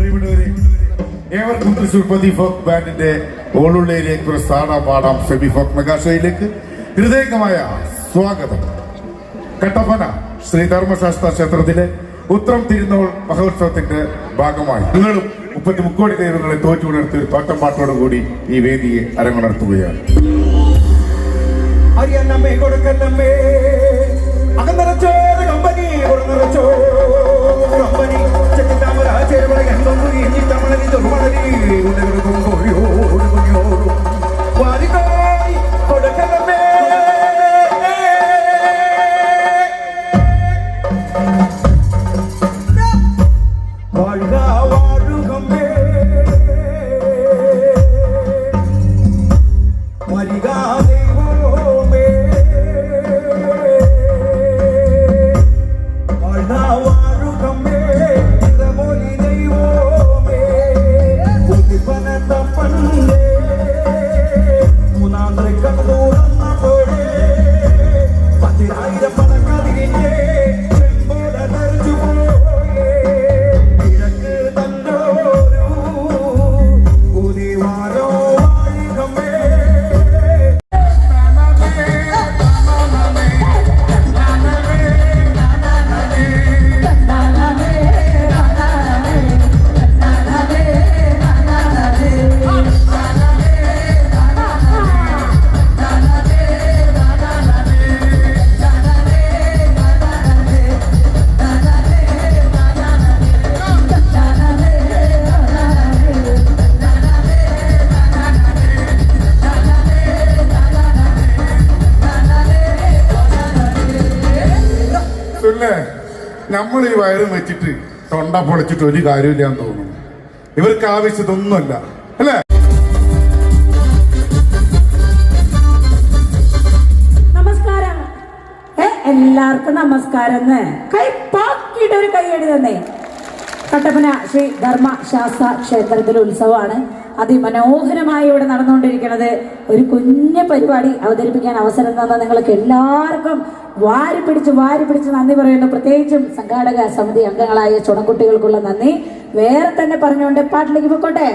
പ്രിയപ്പെട്ടവരെ ഏവർക്കും തൃശൂർ പതി ഫോക്ക് ബാൻഡിന്റെ ഓളുള്ളയിലേക്ക് ഒരു സാടാ പാടാം സെമി ഫോക്ക് മെഗാഷോയിലേക്ക് ഹൃദയംഗമായ സ്വാഗതം. കട്ടപ്പന ശ്രീ ധർമ്മശാസ്ത്ര ക്ഷേത്രത്തിലെ ഉത്രം തിരുന്നോൾ മഹോത്സവത്തിന്റെ ഭാഗമായി നിങ്ങളും മുപ്പത്തി മുക്കോടി ദൈവങ്ങളെ തോറ്റു ഉണർത്തി ഒരു തോറ്റമ്പാട്ടോടു കൂടി ഈ വേദിയെ അരങ്ങുണർത്തുകയാണ്. അറിയണ്ണമ്മേ കൊടുക്കണ്ണമ്മേ അകന്നറച്ചോ കമ്പനി കൊടുന്നറച്ചോ കമ്പനി. Hacer para que todo el mundo y también നമ്മൾ ഈ വയറും വെച്ചിട്ട് തൊണ്ട പൊളിച്ചിട്ട് ഒരു കാര്യമില്ല എന്ന് തോന്നുന്നു. ഇവർക്ക് ആവശ്യത്തൊന്നുമല്ല അല്ലേ? നമസ്കാരം. എല്ലാവർക്കും നമസ്കാരം കൈ പാക്കിയിട്ട് ഒരു കൈ തന്നെ. കട്ടപ്പന ശ്രീ ധർമ്മ ശാസ്ത്ര ക്ഷേത്രത്തിലെ ഉത്സവമാണ്. അതിമനോഹരമായി ഇവിടെ നടന്നുകൊണ്ടിരിക്കുന്നത്. ഒരു കുഞ്ഞു പരിപാടി അവതരിപ്പിക്കാൻ അവസരം തന്ന നിങ്ങൾക്ക് എല്ലാവർക്കും വാരി പിടിച്ച് വാരി പിടിച്ച് നന്ദി പറയുന്നു. പ്രത്യേകിച്ചും സംഘാടക സമിതി അംഗങ്ങളായ ചുണക്കുട്ടികൾക്കുള്ള നന്ദി. വേറെ തന്നെ പറഞ്ഞുകൊണ്ട് പാട്ടിലേക്ക് പൊക്കോട്ടെ?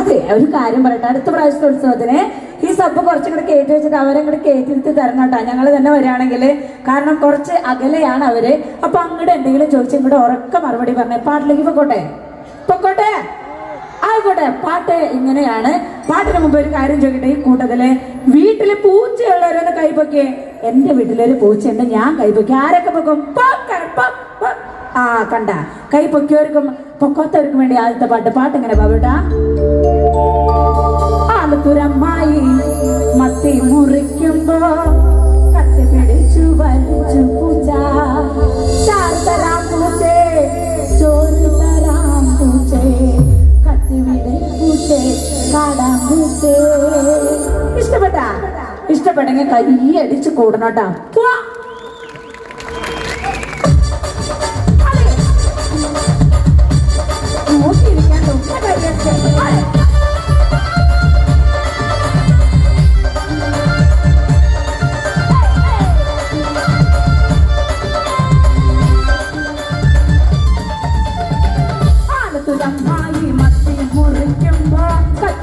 അതെ ഒരു കാര്യം പറയട്ടെ. അടുത്ത പ്രാവശ്യത്തെ ഉത്സവത്തിന് ഈ സബ് കുറച്ചും കൂടെ കയറ്റി വെച്ചിട്ട് അവരെ കൂടെ കയറ്റിരുത്തി തരണം കേട്ടോ ഞങ്ങൾ തന്നെ വരികയാണെങ്കിൽ കാരണം കുറച്ച് അകലെയാണ് അവർ. അപ്പൊ അങ്ങോട്ട് എന്തെങ്കിലും ചോദിച്ചു ഇങ്ങോട്ട് ഉറക്ക മറുപടി പറഞ്ഞേ പാട്ടിലേക്ക് പൊക്കോട്ടെ? പൊക്കോട്ടെ? ആയിക്കോട്ടെ. പാട്ട് ഇങ്ങനെയാണ്. പാട്ടിന് മുമ്പ് ഒരു കാര്യം ചോദിക്കട്ടെ? ഈ കൂട്ടത്തിൽ വീട്ടിൽ പൂച്ചയുള്ളവരൊന്ന് കൈപ്പൊക്കിയേ എന്റെ വീട്ടിലൊരു പൂച്ചയുണ്ട്. ഞാൻ കൈപ്പൊക്കി ആരൊക്കെ പൊക്കും? ആ കണ്ട. കൈ പൊക്കിയവർക്കും പൊക്കോത്തവർക്കും വേണ്ടി ആദ്യത്തെ പാട്ട്. പാട്ട് എങ്ങനെ ബാബുട്ടാ ആലത്തുരമ്മായി മത്തി മുറിക്കുമ്പോ കത്തി പിടിച്ചു വലിച്ചു പൂജ ഇഷ്ടപ്പെട്ട? ഇഷ്ടപ്പെട്ടെങ്കിൽ കൈ അടിച്ച് കൂടണോട്ടാ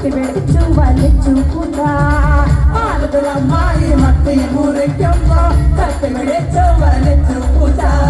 കത്തി പിടിച്ചു വലിച്ചു കുത ആലത്തുരമ്മായി മത്തി മുറിക്കുമ്പോ കത്തി പിടിച്ചു വലിച്ചു കുത ചാർത്തര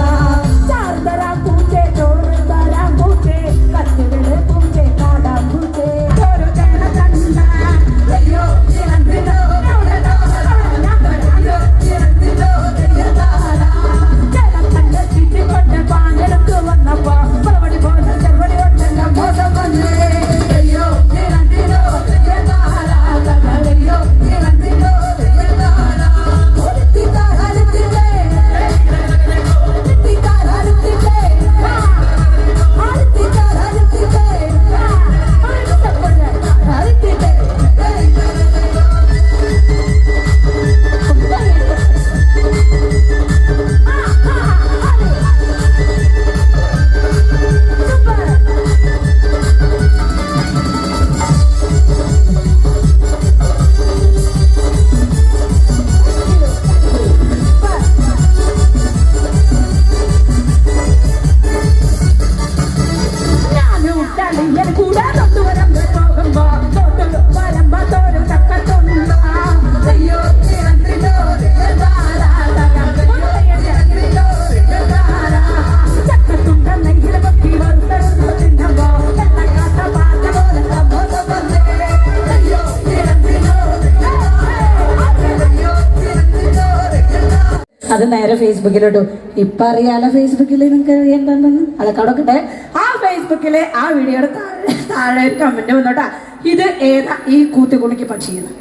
അത് നേരെ ഫേസ്ബുക്കിലിട്ടു. ഇപ്പൊ അറിയാലോ ഫേസ്ബുക്കിൽ നിങ്ങൾക്ക് എന്താണെന്ന്? അതൊക്കെ അവിടെ ആ ഫേസ്ബുക്കിൽ ആ വീഡിയോയുടെ താഴെ താഴെ ഒരു കമന്റ് വന്നോട്ടാ ഇത് ഏതാ ഈ കൂത്തുകുണിക്ക് പക്ഷിയെന്ന്.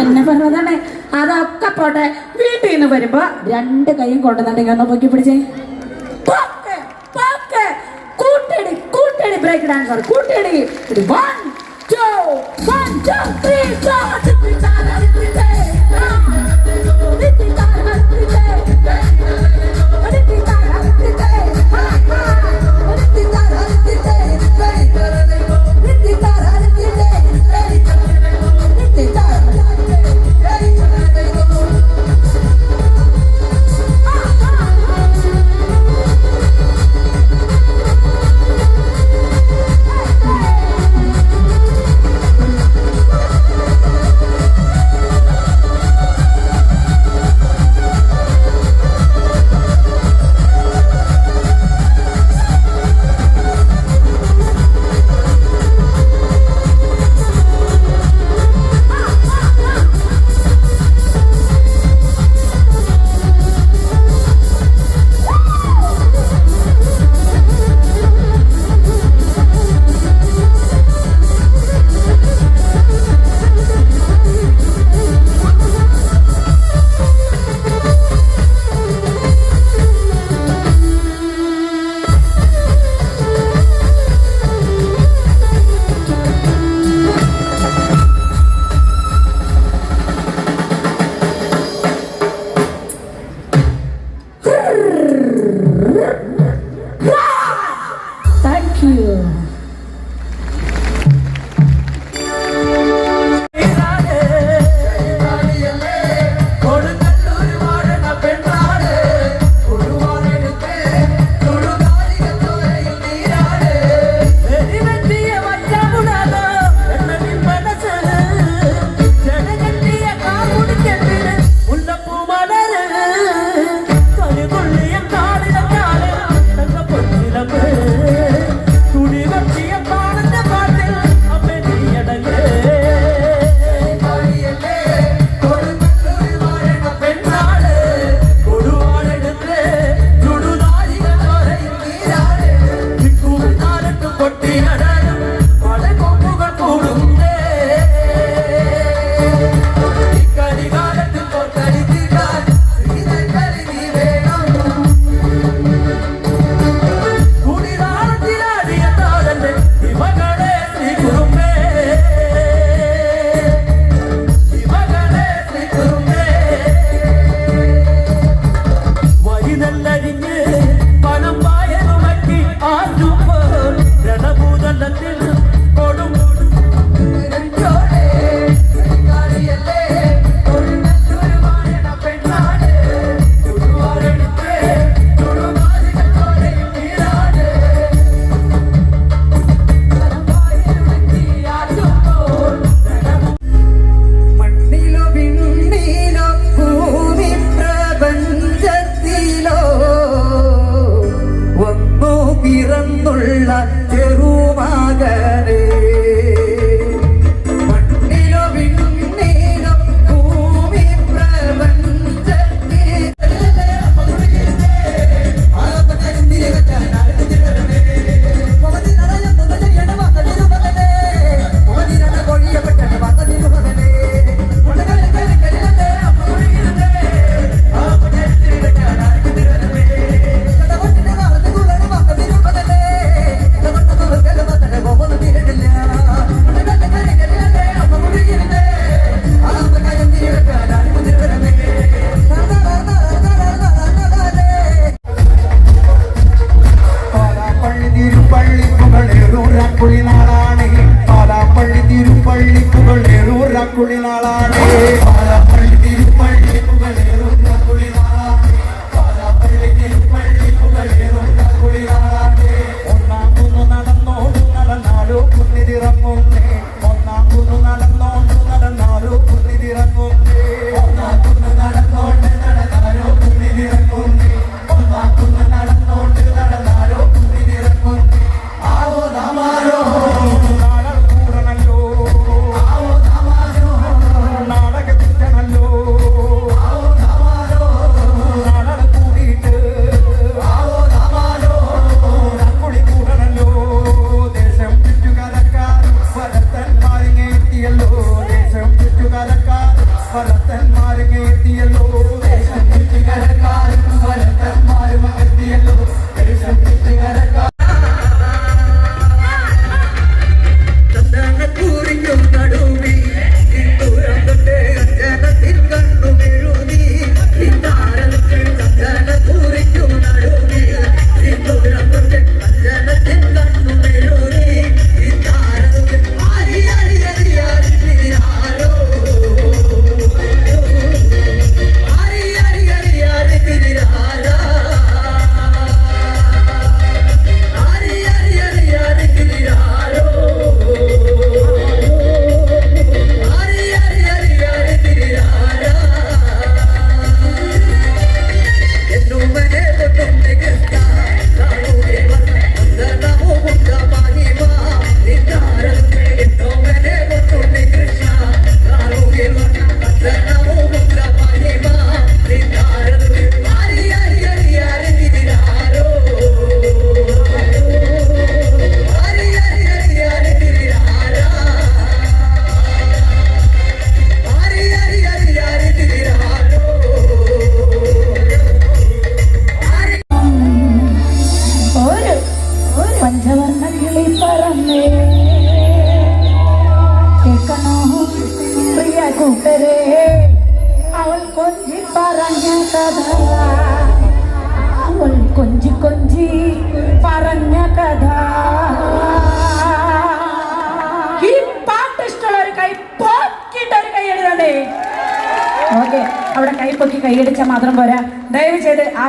എന്നെ പറഞ്ഞതാണ്. അതൊക്കെ പോട്ടെ. വീട്ടിൽ നിന്ന് വരുമ്പോ രണ്ട് കൈയും കൊണ്ടുവന്നിട്ടുണ്ടെങ്കിൽ ഒന്ന് പൊക്കി പിടിച്ചേ. കൂട്ടടി ബ്രേക്ക് ഡാൻസർ കൂട്ടടി. Yeah. திருப்பள்ளி புகழேரூர் அக்குழினாளானே பாலாப்பள்ளி திருப்பள்ளி புகழேரூர் அக்குழினாளானே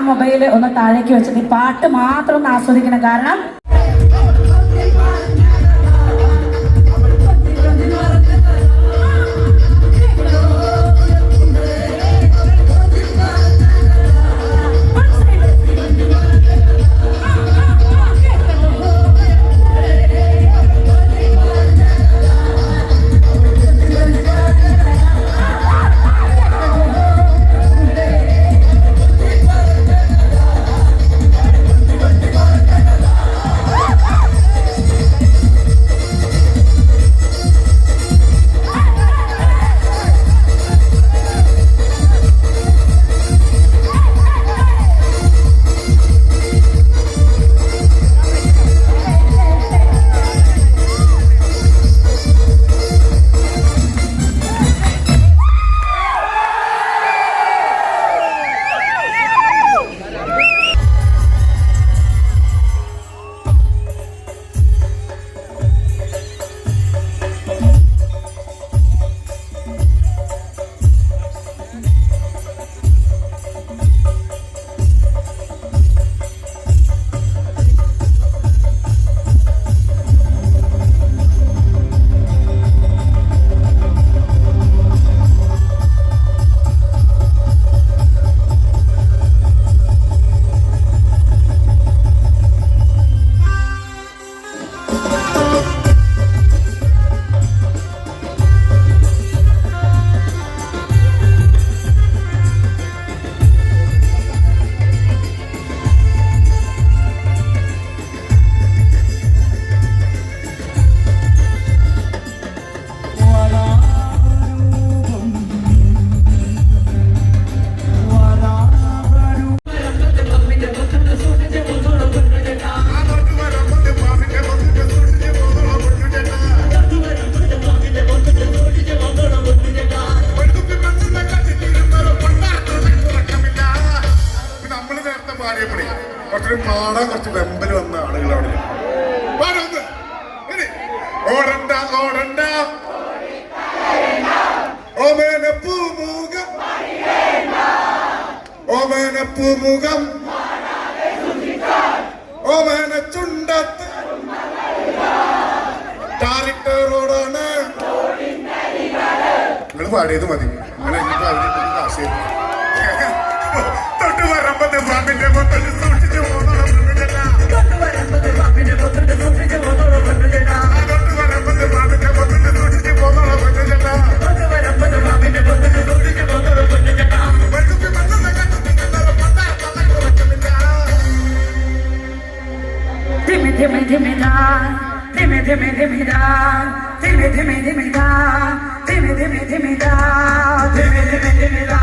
മൊബൈൽ ഒന്ന് താഴേക്ക് വെച്ചിട്ട് പാട്ട് മാത്രം ഒന്ന് ആസ്വദിക്കണം. കാരണം കുറച്ച് കാണാൻ കുറച്ച് വെമ്പ dhimmi dhimmi da, dhimmi dhimmi dhimmi da, dhimmi dhimmi dhimmi da, dhimmi dhimmi dhimmi da.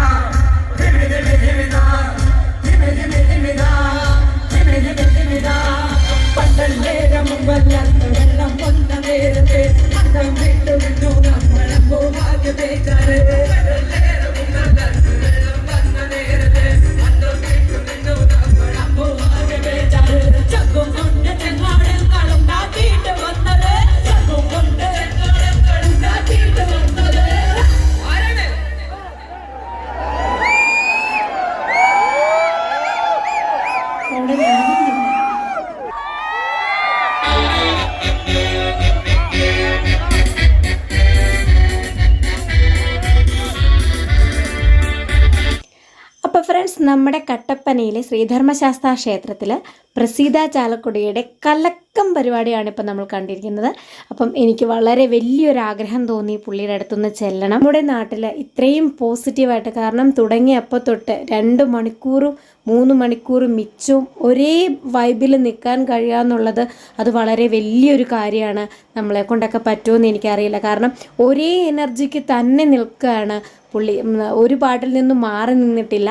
നമ്മുടെ കട്ടപ്പനയിലെ ശ്രീധർമ്മശാസ്ത്ര ക്ഷേത്രത്തിൽ പ്രസീത ചാലക്കുടിയുടെ കലക്കം പരിപാടിയാണ് ഇപ്പം നമ്മൾ കണ്ടിരിക്കുന്നത്. അപ്പം എനിക്ക് വളരെ വലിയൊരു ആഗ്രഹം തോന്നി പുള്ളിയുടെ അടുത്തുനിന്ന് ചെല്ലണം. നമ്മുടെ നാട്ടിൽ ഇത്രയും പോസിറ്റീവായിട്ട് കാരണം തുടങ്ങിയപ്പോൾ തൊട്ട് രണ്ട് മണിക്കൂറും മൂന്ന് മണിക്കൂറും മിച്ചവും ഒരേ വൈബിൽ നിൽക്കാൻ കഴിയാന്നുള്ളത് അത് വളരെ വലിയൊരു കാര്യമാണ് നമ്മളെ കൊണ്ടൊക്കെ പറ്റുമെന്ന് എനിക്കറിയില്ല. കാരണം ഒരേ എനർജിക്ക് തന്നെ നിൽക്കുകയാണ് പുള്ളി. ഒരു പാട്ടിൽ നിന്നും മാറി നിന്നിട്ടില്ല.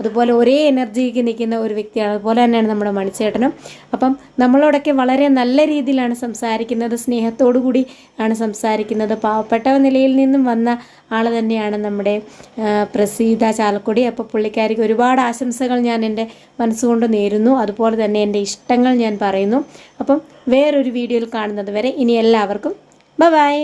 അതുപോലെ ഒരേ എനർജിക്ക് നിൽക്കുന്ന ഒരു വ്യക്തിയാണ്. അതുപോലെ തന്നെയാണ് നമ്മുടെ മണിച്ചേട്ടനും. അപ്പം നമ്മളോടൊക്കെ വളരെ നല്ല രീതിയിലാണ് സംസാരിക്കുന്നത് സ്നേഹത്തോടു കൂടി ആണ് സംസാരിക്കുന്നത്. പാവപ്പെട്ട നിലയിൽ നിന്നും വന്ന ആൾ തന്നെയാണ് നമ്മുടെ പ്രസീത ചാലക്കുടി. അപ്പോൾ പുള്ളിക്കാരിക്ക് ഒരുപാട് ആശംസകൾ ഞാൻ എന്റെ മനസ്സുകൊണ്ട് നേരുന്നു. അതുപോലെ തന്നെ എന്റെ ഇഷ്ടങ്ങൾ ഞാൻ പറയുന്നു. അപ്പം വേറൊരു വീഡിയോയിൽ കാണുന്നത് വരെ ഇനി എല്ലാവർക്കും ബൈ.